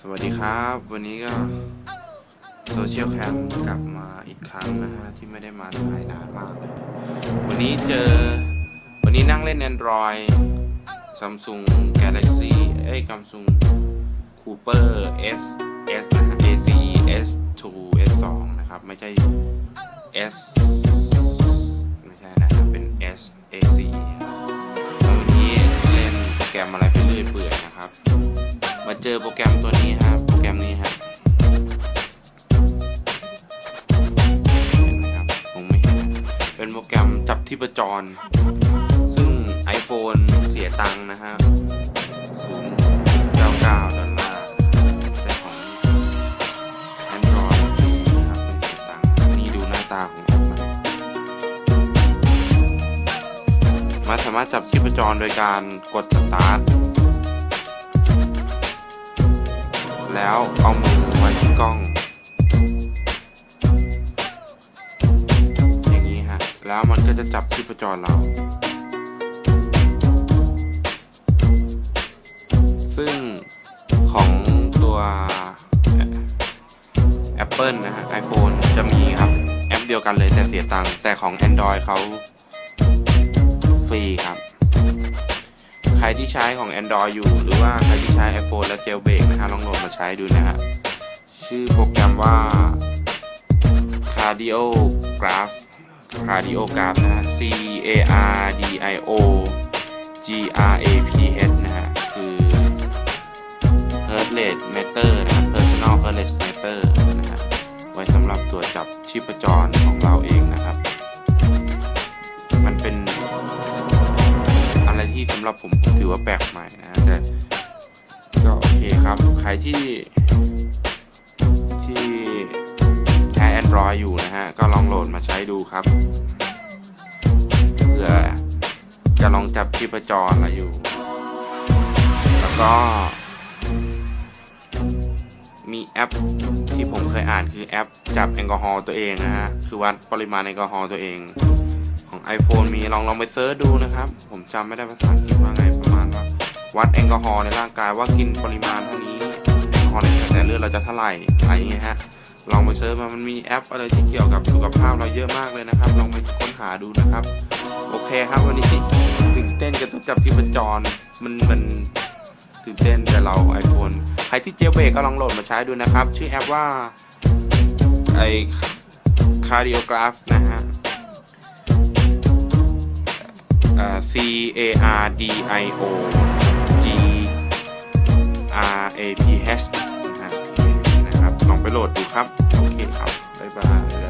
สวัสดีครับ วันนี้ก็โซเชียลแคมกลับมาอีกครั้งนะฮะ ที่ไม่ได้มาถ่ายนานมากเลย วันนี้เจอ วันนี้นั่งเล่น Android Samsung Galaxy เอ้ย Samsung Cooper S S นะฮะ AC S2 S2 นะครับ ไม่ใช่ S มาเจอโปรแกรมตัวนี้ครับโปรแกรมนี้ครับเห็นไหมครับคงไม่เห็นเป็นโปรแกรมจับที่ประจร ซึ่ง iPhone เสียตังค์นะฮะ099ดอลลาร์แต่ของ Android นะครับเป็นเสียตังค์นี่ดูหน้าตาของมันมันสามารถจับที่ประจรโดยการกดสตาร์ท แล้วเอามือไว้ที่กล้อง อย่างนี้ฮะ แล้วมันก็จะจับที่ประจรเรา ซึ่งของตัว Apple นะฮะ iPhone จะมีครับ แอปเดียวกันเลยแต่เสียตังค์แต่ของ Android เขาฟรีครับ ใครที่ใช้ของ Android อยู่ หรือว่าใครที่ใช้ iPhone และ Jailbreak นะฮะลองโหลดมาใช้ดูนะฮะชื่อโปรแกรมว่า Cardio Graph Cardio Graph นะฮะ C A R D I O G R A P H นะฮะคือ Heart Rate Meter นะ Personal Heart Rate Meter นะฮะไว้สำหรับตรวจจับชีพจรของ หรับผมผมถือว่าแปลกใหม่นะแต่ก็โอเคครับใครที่ที่ใช้ Android อยู่นะฮะ ก็ลองโหลดมาใช้ดูครับเผื่อจะลองจับชีพจรอะไรอยู่ แล้วก็ มีแอปที่ผมเคยอ่านคือแอปจับแอลกอฮอล์ตัวเองนะฮะ คือวัดปริมาณแอลกอฮอล์ตัวเอง ของ iPhone มีลองลองไปเซิร์ชดูนะครับ ผมจำไม่ได้ภาษาอังกฤษว่าไงประมาณว่าวัดแอลกอฮอล์ในร่างกายว่ากินปริมาณเท่านี้แอลกอฮอล์ในกระแสเลือดเราจะเท่าไหร่อะไรอย่างเงี้ยฮะลองไปเซิร์ชมามันมีแอปอะไรที่เกี่ยวกับสุขภาพเราเยอะมากเลยนะครับ ลองไปค้นหาดูนะครับ โอเคครับวันนี้ตื่นเต้นกับตัวจับที่ประจรมันมันตื่นเต้นแต่เรา iPhone ใครที่เจเบก็ลองโหลดมาใช้ดูนะครับ ชื่อแอปว่าไอ Cardiograph นะ C A R D I O G R A P H นะครับลองไปโหลดดูครับ โอเคครับ บ๊ายบาย